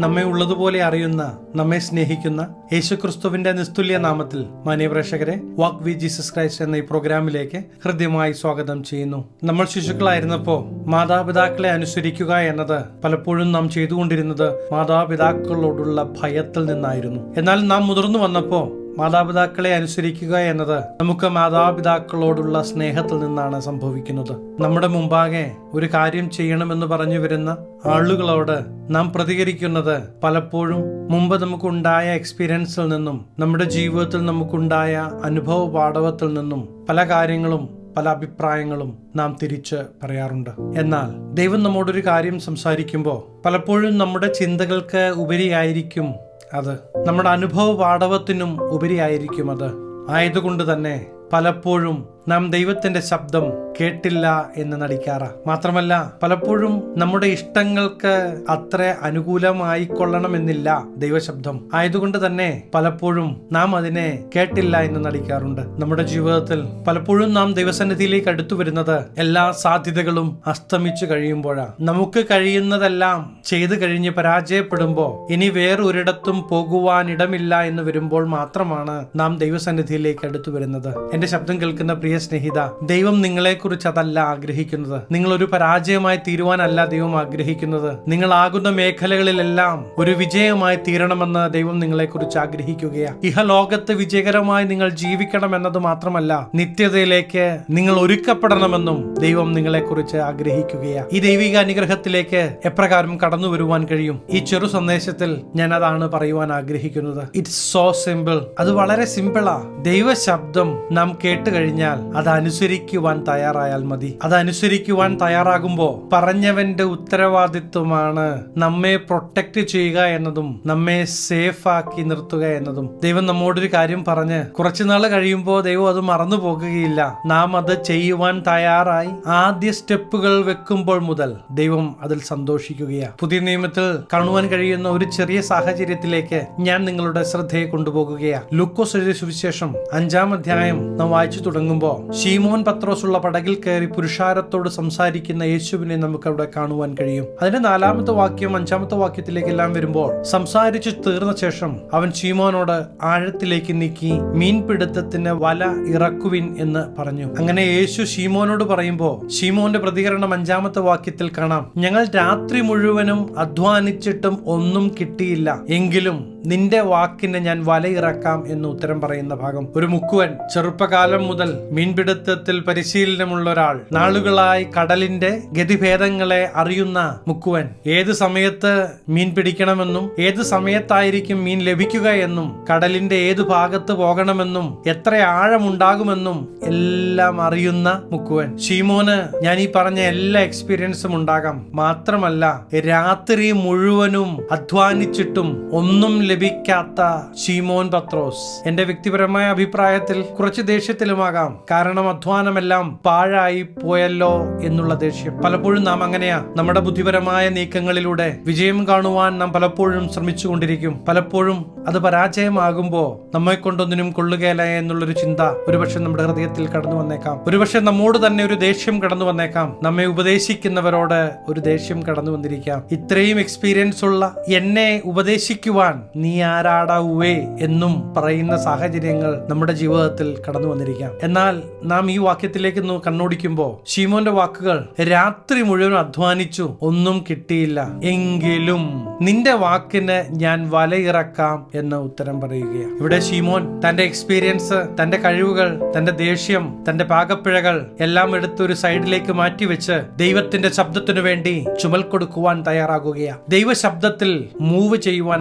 നമ്മെ ഉള്ളതുപോലെ അറിയുന്ന നമ്മെ സ്നേഹിക്കുന്ന യേശുക്രിസ്തുവിന്റെ നിസ്തുല്യ നാമത്തിൽ മാന്യപ്രേക്ഷകരെ വാക്ക് വി ജീസസ് ക്രൈസ്റ്റ് എന്ന ഈ പ്രോഗ്രാമിലേക്ക് ഹൃദ്യമായി സ്വാഗതം ചെയ്യുന്നു. നമ്മൾ ശിശുക്കളായിരുന്നപ്പോൾ മാതാപിതാക്കളെ അനുസരിക്കുക എന്നത് പലപ്പോഴും നാം ചെയ്തുകൊണ്ടിരുന്നത് മാതാപിതാക്കളോടുള്ള ഭയത്തിൽ നിന്നായിരുന്നു. എന്നാൽ നാം മുതിർന്നു വന്നപ്പോൾ മാതാപിതാക്കളെ അനുസരിക്കുക എന്നത് നമുക്ക് മാതാപിതാക്കളോടുള്ള സ്നേഹത്തിൽ നിന്നാണ് സംഭവിക്കുന്നത്. നമ്മുടെ മുമ്പാകെ ഒരു കാര്യം ചെയ്യണമെന്ന് പറഞ്ഞു വരുന്ന ആളുകളോട് നാം പ്രതികരിക്കുന്നത് പലപ്പോഴും മുമ്പ് നമുക്കുണ്ടായ എക്സ്പീരിയൻസിൽ നിന്നും നമ്മുടെ ജീവിതത്തിൽ നമുക്കുണ്ടായ അനുഭവ പാഠവത്തിൽ നിന്നും പല കാര്യങ്ങളും പല അഭിപ്രായങ്ങളും നാം തിരിച്ച് പറയാറുണ്ട്. എന്നാൽ ദൈവം നമ്മോടൊരു കാര്യം സംസാരിക്കുമ്പോൾ പലപ്പോഴും നമ്മുടെ ചിന്തകൾക്ക് ഉപരിയായിരിക്കും അത് നമ്മുടെ അനുഭവ പാഠവത്തിനും ഉപരിയായിരിക്കും അത്. ആയതുകൊണ്ട് തന്നെ പലപ്പോഴും നാം ദൈവത്തിന്റെ ശബ്ദം കേട്ടില്ല എന്ന് നടിക്കാറ. മാത്രമല്ല പലപ്പോഴും നമ്മുടെ ഇഷ്ടങ്ങൾക്ക് അത്ര അനുകൂലമായിക്കൊള്ളണമെന്നില്ല ദൈവശബ്ദം. ആയതുകൊണ്ട് തന്നെ പലപ്പോഴും നാം അതിനെ കേട്ടില്ല എന്ന് നടിക്കാറുണ്ട്. നമ്മുടെ ജീവിതത്തിൽ പലപ്പോഴും നാം ദൈവസന്നിധിയിലേക്ക് അടുത്തു വരുന്നത് എല്ലാ സാധ്യതകളും അസ്തമിച്ചു കഴിയുമ്പോഴാണ് നമുക്ക് കഴിയുന്നതെല്ലാം ചെയ്തു കഴിഞ്ഞ് പരാജയപ്പെടുമ്പോൾ ഇനി വേറൊരിടത്തും പോകുവാൻ ഇടമില്ല എന്ന് വരുമ്പോൾ മാത്രമാണ് നാം ദൈവസന്നിധിയിലേക്ക് അടുത്തു വരുന്നത്. എന്റെ ശബ്ദം കേൾക്കുന്ന പ്രിയ സ്നേഹിത ദൈവം നിങ്ങളെക്കുറിച്ച് അതല്ല ആഗ്രഹിക്കുന്നത്. നിങ്ങൾ ഒരു പരാജയമായി തീരുവാനല്ല ദൈവം ആഗ്രഹിക്കുന്നത്. നിങ്ങൾ നിങ്ങളാകുന്ന മേഖലകളിലെല്ലാം ഒരു വിജയമായി തീരണമെന്ന് ദൈവം നിങ്ങളെക്കുറിച്ച് ആഗ്രഹിക്കുകയാണ് ഇഹലോകത്ത് വിജയകരമായി നിങ്ങൾ ജീവിക്കണം എന്നത് മാത്രമല്ല നിത്യതയിലേക്ക് നിങ്ങൾ ഒരുക്കപ്പെടണമെന്നും ദൈവം നിങ്ങളെക്കുറിച്ച് ആഗ്രഹിക്കുകയാണ് ഈ ദൈവിക അനുഗ്രഹത്തിലേക്ക് എപ്രകാരം കടന്നു വരുവാൻ കഴിയും? ഈ ചെറു സന്ദേശത്തിൽ ഞാൻ അതാണ് പറയുവാൻ ആഗ്രഹിക്കുന്നത്. ഇറ്റ്സ് സോ സിമ്പിൾ അത് വളരെ സിമ്പിളാ ദൈവശബ്ദം നാം കേട്ട് കഴിഞ്ഞാൽ അത് അനുസരിക്കുവാൻ തയ്യാറായാൽ മതി. അതനുസരിക്കുവാൻ തയ്യാറാകുമ്പോൾ തയ്യാറാകുമ്പോ പറഞ്ഞവന്റെ ഉത്തരവാദിത്വമാണ് നമ്മെ പ്രൊട്ടക്ട് ചെയ്യുക എന്നതും നമ്മെ സേഫ് ആക്കി നിർത്തുക എന്നതും. ദൈവം നമ്മോടൊരു കാര്യം പറഞ്ഞ് കുറച്ചുനാൾ കഴിയുമ്പോൾ ദൈവം അത് മറന്നു പോകുകയില്ല. നാം അത് ചെയ്യുവാൻ തയ്യാറായി ആദ്യ സ്റ്റെപ്പുകൾ വെക്കുമ്പോൾ മുതൽ ദൈവം അതിൽ സന്തോഷിക്കുകയാണ് പുതിയ നിയമത്തിൽ കാണുവാൻ കഴിയുന്ന ഒരു ചെറിയ സാഹചര്യത്തിലേക്ക് ഞാൻ നിങ്ങളുടെ ശ്രദ്ധയെ കൊണ്ടുപോകുകയാണ് ലുക്കോസ് എഴുതിയ സുവിശേഷം അഞ്ചാം അധ്യായം നാം വായിച്ചു തുടങ്ങുമ്പോൾ ഷീമോൻ പത്രോസ് ഉള്ള പടകിൽ കയറി പുരുഷാരത്തോട് സംസാരിക്കുന്ന യേശുവിനെ നമുക്ക് അവിടെ കാണുവാൻ കഴിയും. അതിന്റെ നാലാമത്തെ വാക്യം അഞ്ചാമത്തെ വാക്യത്തിലേക്ക് എല്ലാം വരുമ്പോൾ സംസാരിച്ചു തീർന്ന ശേഷം അവൻ ഷീമോനോട് ആഴത്തിലേക്ക് നീക്കി മീൻപിടുത്തത്തിന് വല ഇറക്കുവിൻ എന്ന് പറഞ്ഞു. അങ്ങനെ യേശു ഷീമോനോട് പറയുമ്പോൾ ഷീമോന്റെ പ്രതികരണം അഞ്ചാമത്തെ വാക്യത്തിൽ കാണാം. ഞങ്ങൾ രാത്രി മുഴുവനും അധ്വാനിച്ചിട്ടും ഒന്നും കിട്ടിയില്ല. എങ്കിലും നിന്റെ വാക്കിന് ഞാൻ വലയിറക്കാം എന്ന് ഉത്തരം പറയുന്ന ഭാഗം. ഒരു മുക്കുവൻ ചെറുപ്പകാലം മുതൽ മീൻപിടുത്തത്തിൽ പരിശീലനമുള്ള ഒരാൾ. നാളുകളായി കടലിന്റെ ഗതിഭേദങ്ങളെ അറിയുന്ന മുക്കുവൻ. ഏത് സമയത്ത് മീൻ പിടിക്കണമെന്നും ഏത് സമയത്തായിരിക്കും മീൻ ലഭിക്കുക എന്നും കടലിന്റെ ഏത് ഭാഗത്ത് പോകണമെന്നും എത്ര ആഴമുണ്ടാകുമെന്നും എല്ലാം അറിയുന്ന മുക്കുവൻ. ഷീമോന് ഞാൻ ഈ പറഞ്ഞ എല്ലാ എക്സ്പീരിയൻസും ഉണ്ടാകാം. മാത്രമല്ല രാത്രി മുഴുവനും അധ്വാനിച്ചിട്ടും ഒന്നും ലഭിക്കാത്ത ഷീമോൻ പത്രോസ്. എന്റെ വ്യക്തിപരമായ അഭിപ്രായത്തിൽ കുറച്ച് ദേഷ്യത്തിലുമാകാം. കാരണം അധ്വാനമെല്ലാം പാഴായി പോയല്ലോ എന്നുള്ള ദേഷ്യം. പലപ്പോഴും നാം അങ്ങനെയാ. നമ്മുടെ ബുദ്ധിപരമായ നീക്കങ്ങളിലൂടെ വിജയം കാണുവാൻ നാം പലപ്പോഴും ശ്രമിച്ചുകൊണ്ടിരിക്കും. പലപ്പോഴും അത് പരാജയമാകുമ്പോ നമ്മെ കൊണ്ടൊന്നിനും കൊള്ളുകയില്ല എന്നുള്ളൊരു ചിന്ത ഒരുപക്ഷെ നമ്മുടെ ഹൃദയത്തിൽ കടന്നു വന്നേക്കാം. ഒരുപക്ഷെ നമ്മോട് തന്നെ ഒരു ദേഷ്യം കടന്നു വന്നേക്കാം. നമ്മെ ഉപദേശിക്കുന്നവരോട് ഒരു ദേഷ്യം കടന്നു വന്നിരിക്കാം. ഇത്രയും എക്സ്പീരിയൻസ് ഉള്ള എന്നെ ഉപദേശിക്കുവാൻ നീ ആരാടാ ആരാടാവേ എന്നും പറയുന്ന സാഹചര്യങ്ങൾ നമ്മുടെ ജീവിതത്തിൽ കടന്നു വന്നിരിക്കാം. എന്നാൽ നാം ഈ വാക്യത്തിലേക്ക് കണ്ണോടിക്കുമ്പോൾ ഷീമോന്റെ വാക്കുകൾ രാത്രി മുഴുവൻ അധ്വാനിച്ചു ഒന്നും കിട്ടിയില്ല. എങ്കിലും നിന്റെ വാക്കിന് ഞാൻ വലയിറക്കാം എന്ന് ഉത്തരം പറയുകയാണ്. ഇവിടെ ഷീമോൻ തന്റെ എക്സ്പീരിയൻസ് തന്റെ കഴിവുകൾ തന്റെ ദേഷ്യം തന്റെ പാകപ്പിഴകൾ എല്ലാം എടുത്ത് ഒരു സൈഡിലേക്ക് മാറ്റിവെച്ച് ദൈവത്തിന്റെ ശബ്ദത്തിനു വേണ്ടി ചുമൽ കൊടുക്കുവാൻ തയ്യാറാകുകയാണ്. ദൈവശബ്ദത്തിൽ മൂവ് ചെയ്യുവാൻ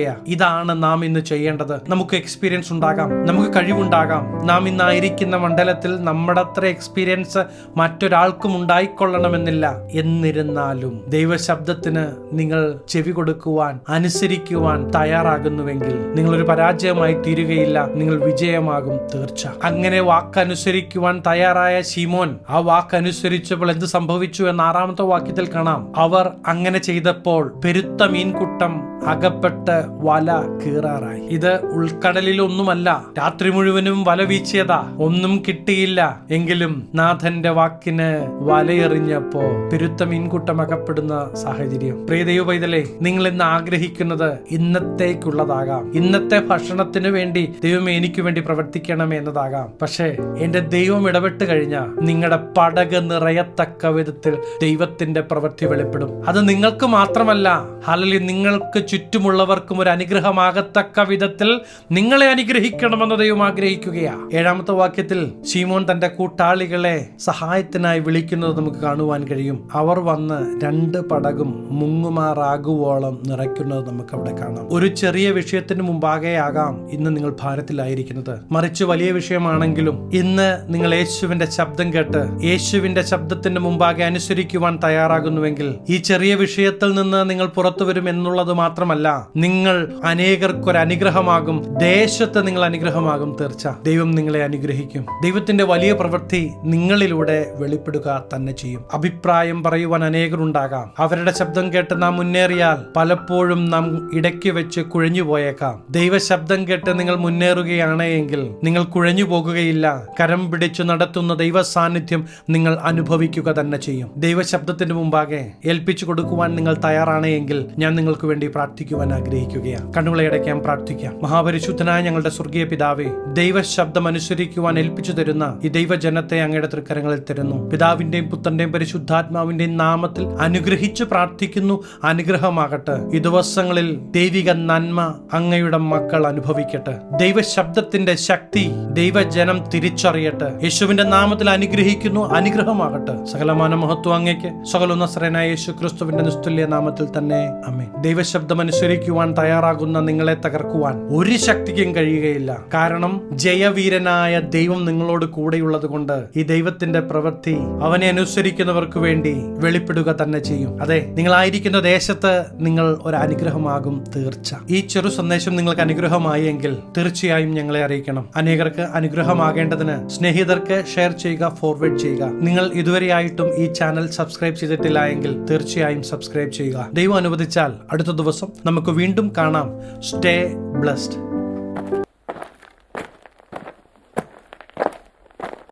ആഗ്രഹിക്കുകയാ ഇതാണ് നാം ഇന്ന് ചെയ്യേണ്ടത്. നമുക്ക് എക്സ്പീരിയൻസ് ഉണ്ടാകാം. നമുക്ക് കഴിവുണ്ടാകാം. നാം ഇന്നായിരിക്കുന്ന മണ്ഡലത്തിൽ നമ്മുടെ അത്ര എക്സ്പീരിയൻസ് മറ്റൊരാൾക്കും ഉണ്ടായിക്കൊള്ളണമെന്നില്ല. എന്നിരുന്നാലും ദൈവശബ്ദത്തിന് നിങ്ങൾ ചെവി കൊടുക്കുവാൻ അനുസരിക്കുവാൻ തയ്യാറാകുന്നുവെങ്കിൽ നിങ്ങൾ ഒരു പരാജയമായി തീരുകയില്ല. നിങ്ങൾ വിജയമാകും തീർച്ച. അങ്ങനെ വാക്കനുസരിക്കുവാൻ തയ്യാറായ ശീമോൻ ആ വാക്കനുസരിച്ചപ്പോൾ എന്ത് സംഭവിച്ചു എന്ന ആറാമത്തെ വാക്യത്തിൽ കാണാം. അവർ അങ്ങനെ ചെയ്തപ്പോൾ പെരുത്ത മീൻകുട്ടം അകപ്പെട്ട് വല കീറാറായി. ഇത് ഉൾക്കടലിലൊന്നുമല്ല രാത്രി മുഴുവനും വല വീച്ചിയതാ. ഒന്നും കിട്ടിയില്ല. എങ്കിലും നാഥന്റെ വാക്കിന് വലയെറിഞ്ഞപ്പോ പെരുത്ത മീൻകൂട്ടം അകപ്പെടുന്ന സാഹചര്യം. പ്രിയ ദൈവ പൈതലേ നിങ്ങൾ ഇന്ന് ആഗ്രഹിക്കുന്നത് ഇന്നത്തേക്കുള്ളതാകാം. ഇന്നത്തെ ഭക്ഷണത്തിന് വേണ്ടി ദൈവമേ എനിക്ക് വേണ്ടി പ്രവർത്തിക്കണം എന്നതാകാം. പക്ഷേ എന്റെ ദൈവം ഇടപെട്ട് കഴിഞ്ഞാൽ നിങ്ങളുടെ പടക് നിറയത്തക്ക വിധത്തിൽ ദൈവത്തിന്റെ പ്രവൃത്തി വെളിപ്പെടും. അത് നിങ്ങൾക്ക് മാത്രമല്ല അല്ലെങ്കിൽ നിങ്ങൾക്ക് ചുറ്റുമുള്ളവർക്കും ഒരു അനുഗ്രഹമാകത്തക്ക വിധത്തിൽ നിങ്ങളെ അനുഗ്രഹിക്കണമെന്ന് ദൈവം ആഗ്രഹിക്കുകയാണ് ഏഴാമത്തെ വാക്യത്തിൽ ശീമോൻ തന്റെ കൂട്ടാളികളെ സഹായത്തിനായി വിളിക്കുന്നത് നമുക്ക് കാണുവാൻ കഴിയും. അവർ വന്ന് രണ്ട് പടകും മുങ്ങുമാറാകുവോളം നിറയ്ക്കുന്നത് നമുക്ക് അവിടെ കാണാം. ഒരു ചെറിയ വിഷയത്തിന് മുമ്പാകെ ആകാം ഇന്ന് നിങ്ങൾ ഭാരത്തിലായിരിക്കുന്നത്. മറിച്ച് വലിയ വിഷയമാണെങ്കിലും ഇന്ന് നിങ്ങൾ യേശുവിന്റെ ശബ്ദം കേട്ട് യേശുവിന്റെ ശബ്ദത്തിന് മുമ്പാകെ അനുസരിക്കുവാൻ തയ്യാറാകുന്നുവെങ്കിൽ ഈ ചെറിയ വിഷയത്തിൽ നിന്ന് നിങ്ങൾ പുറത്തു വരും എന്നുള്ളത് മാത്രമല്ല നിങ്ങൾ അനേകർക്കൊരു അനുഗ്രഹമാകും. ദേശത്ത് നിങ്ങൾ അനുഗ്രഹമാകും തീർച്ച. ദൈവം നിങ്ങളെ അനുഗ്രഹിക്കും. ദൈവത്തിന്റെ വലിയ പ്രവൃത്തി നിങ്ങളിലൂടെ വെളിപ്പെടുക തന്നെ ചെയ്യും. അഭിപ്രായം പറയുവാൻ അനേകരുണ്ടാകാം. അവരുടെ ശബ്ദം കേട്ട് നാം മുന്നേറിയാൽ പലപ്പോഴും നാം ഇടയ്ക്ക് വെച്ച് കുഴഞ്ഞു പോയേക്കാം. ദൈവ ശബ്ദം കേട്ട് നിങ്ങൾ മുന്നേറുകയാണ് എങ്കിൽ നിങ്ങൾ കുഴഞ്ഞു പോകുകയില്ല. കരം പിടിച്ചു നടത്തുന്ന ദൈവ സാന്നിധ്യം നിങ്ങൾ അനുഭവിക്കുക തന്നെ ചെയ്യും. ദൈവ ശബ്ദത്തിന് മുമ്പാകെ ഏൽപ്പിച്ചു കൊടുക്കുവാൻ നിങ്ങൾ തയ്യാറാണ് എങ്കിൽ ഞാൻ നിങ്ങൾക്ക് വേണ്ടി പ്രാർത്ഥിക്കുവാൻ ആഗ്രഹിക്കുകയാണ് കണ്ണുകളെ അടയ്ക്കാൻ പ്രാർത്ഥിക്കാം. മഹാപരിശുദ്ധനായ ഞങ്ങളുടെ സ്വർഗീയ പിതാവെ ദൈവ ശബ്ദം അനുസരിക്കുവാൻ ഏൽപ്പിച്ചു തരുന്ന ഈ ദൈവജനത്തെ അങ്ങയുടെ തൃക്കരങ്ങളിൽ തരുന്നു. പിതാവിന്റെയും പുത്രന്റെയും പരിശുദ്ധാത്മാവിന്റെയും നാമത്തിൽ അനുഗ്രഹിച്ചു പ്രാർത്ഥിക്കുന്നു. അനുഗ്രഹമാകട്ടെ. ഈ ദിവസങ്ങളിൽ ദൈവിക നന്മ അങ്ങയുടെ മക്കൾ അനുഭവിക്കട്ടെ. ദൈവ ശബ്ദത്തിന്റെ ശക്തി ദൈവജനം തിരിച്ചറിയട്ടെ. യേശുവിന്റെ നാമത്തിൽ അനുഗ്രഹിക്കുന്നു. അനുഗ്രഹമാകട്ടെ. സകലമാന മഹത്വം അങ്ങയ്ക്ക് സകല നസ്രനായ യേശു ക്രിസ്തുവിന്റെ നിസ്തുല്യ നാമത്തിൽ തന്നെ. അമ്മേ ദൈവശബ്ദം അനുസരിക്കുവാൻ തയ്യാറാകുന്ന നിങ്ങളെ തകർക്കുവാൻ ഒരു ശക്തിക്കും കഴിയുകയില്ല. കാരണം ജയവീരനായ ദൈവം നിങ്ങളോട് കൂടെയുള്ളത് കൊണ്ട് ഈ ദൈവത്തിന്റെ പ്രവൃത്തി അവനെ അനുസരിക്കുന്നവർക്ക് വേണ്ടി വെളിപ്പെടുക തന്നെ ചെയ്യും. അതെ നിങ്ങളായിരിക്കുന്ന ദേശത്ത് നിങ്ങൾ ഒരു അനുഗ്രഹമാകും തീർച്ച. ഈ ചെറു സന്ദേശം നിങ്ങൾക്ക് അനുഗ്രഹമായി എങ്കിൽ തീർച്ചയായും ഞങ്ങളെ അറിയിക്കണം. അനേകർക്ക് അനുഗ്രഹമാകേണ്ടതിന് സ്നേഹിതർക്ക് ഷെയർ ചെയ്യുക ഫോർവേഡ് ചെയ്യുക. നിങ്ങൾ ഇതുവരെയായിട്ടും ഈ ചാനൽ സബ്സ്ക്രൈബ് ചെയ്തിട്ടില്ല എങ്കിൽ തീർച്ചയായും സബ്സ്ക്രൈബ് ചെയ്യുക. ദൈവം അനുവദിച്ചാൽ അടുത്ത ദിവസം നമുക്ക് വീണ്ടും കാണാം. Stay blessed